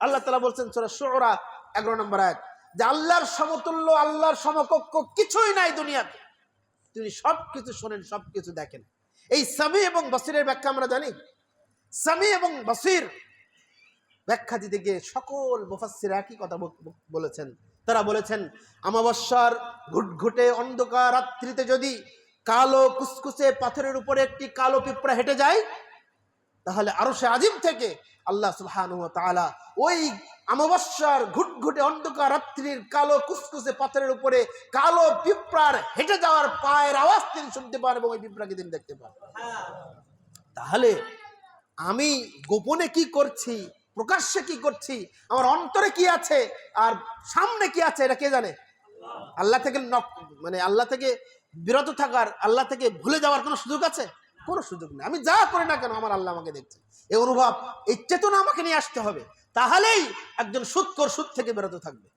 আল্লাহ তাআলা বলছেন সূরা 11 নম্বর আয়াত, যে আল্লাহর সমতুল্য, আল্লাহর সমকক্ষ কিছুই নাই দুনিয়াতে। তিনি শোনেন দেখেন। এই সামি এবং ব্যাখ্যা আমরা জানি। সামি এবং ব্যাখ্যা দিতে গিয়ে সকল মুফাসসির একই কথা বল- বল- বলেছেন। তারা বলেছেন, আমাবস্যার ঘুটঘুটে অন্ধকার রাত্রিতে যদি কালো কুসকুসে পাথরের উপরে একটি কালো পিঁপড়া হেঁটে যায় তাহলে আরও সে আজিম থেকে আল্লাহ ওয়া তাআলা ওই আমাবস্যার ঘুটঘুটে অন্ধকার রাত্রির কালো কুসকুসে পাথরের উপরে কালো পিঁপড়ার হেঁটে যাওয়ার পায়ের আওয়াজ তিনি শুনতে পান এবং ওই পিঁপড়াকে তিনি দেখতে পান। তাহলে আমি গোপনে কি করছি? প্রকাশ্যে কি করছি? আমার অন্তরে কি আছে? আর সামনে কি আছে? এটা কে জানে? আল্লাহ থেকে মানে আল্লাহ থেকে বিরত থাকার, আল্লাহ থেকে ভুলে যাওয়ার কোনো সুযোগ আছে? কোনো সুযোগ নেই। আমি যা করি না কেন, আমার আল্লাহ আমাকে দেখছে। এই অনুভব, এই চেতনা আমাকে নিয়ে আসতে হবে। তাহলেই একজন সুৎকর সুদ থেকে বেরোতে থাকবে।